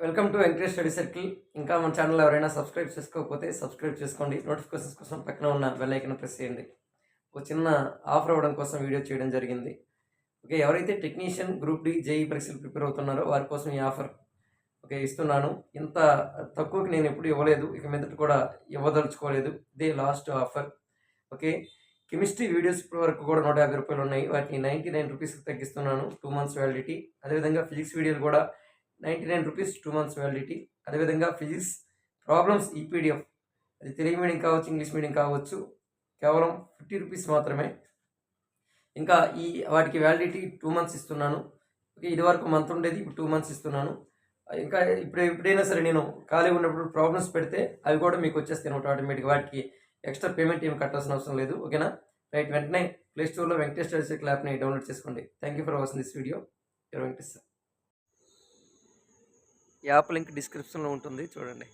Welcome to Venkatesh study circle. ఇంకా మన channel ఎవరైనా సబ్స్క్రైబ్ చేసుకోకపోతే సబ్స్క్రైబ్ చేసుకోండి. నోటిఫికేషన్స్ కోసం పక్కన ఉన్న బెల్ ఐకన్ ప్రెస్ చేయండి. ఒక చిన్న ఆఫర్ అవ్వడం కోసం వీడియో చేయడం జరిగింది. ఓకే ఎవరైతే టెక్నీషియన్ గ్రూప్ డి జేఈ పరీక్షలు ప్రిపేర్ అవుతున్నారో వారి కోసం ఈ ఆఫర్ ఓకే ఇస్తున్నాను. ఇంత తక్కువకి నేను ఎప్పుడు ఇవ్వలేదు. ఇక మీదట కూడా ఇవ్వదలుచుకోలేదు. ఇదే last offer. Okay chemistry videos ఇప్పటి వరకు కూడా నూట యాభై రూపాయలు ఉన్నాయి. వాటిని నైంటీ నైన్ రూపీస్కి తగ్గిస్తున్నాను. Two months validity. అదేవిధంగా ఫిజిక్స్ వీడియోలు కూడా ninety nine rupees two months validity. అదేవిధంగా ఫిజిక్స్ ప్రాబ్లమ్స్ ఈపీడిఎఫ్. అది తెలుగు మీడియం కావచ్చు ఇంగ్లీష్ మీడియం కావచ్చు కేవలం ఫిఫ్టీ రూపీస్ మాత్రమే. ఇంకా ఈ వాటికి వ్యాలిడిటీ టూ మంత్స్ ఇస్తున్నాను. ఇది వరకు మంత్ ఉండేది ఇప్పుడు టూ మంత్స్ ఇస్తున్నాను. ఇంకా ఇప్పుడు ఎప్పుడైనా సరే నేను ఖాళీ ఉన్నప్పుడు ప్రాబ్లమ్స్ పెడితే అవి కూడా మీకు వచ్చేస్తాయి అనమాట ఆటోమేటిక్ వాటికి ఎక్స్ట్రా పేమెంట్ ఏమి కట్టాల్సిన అవసరం లేదు ఓకేనా? రైట్ వెంటనే ప్లే స్టోర్లో వెంకటేష్ స్టడీస్ యాప్ని డౌన్లోడ్ చేసుకోండి. Thank you for watching this video. ఎవరు వెంకటేష్ సార్ యాప్ లింక్ డిస్క్రిప్షన్లో ఉంటుంది. చూడండి.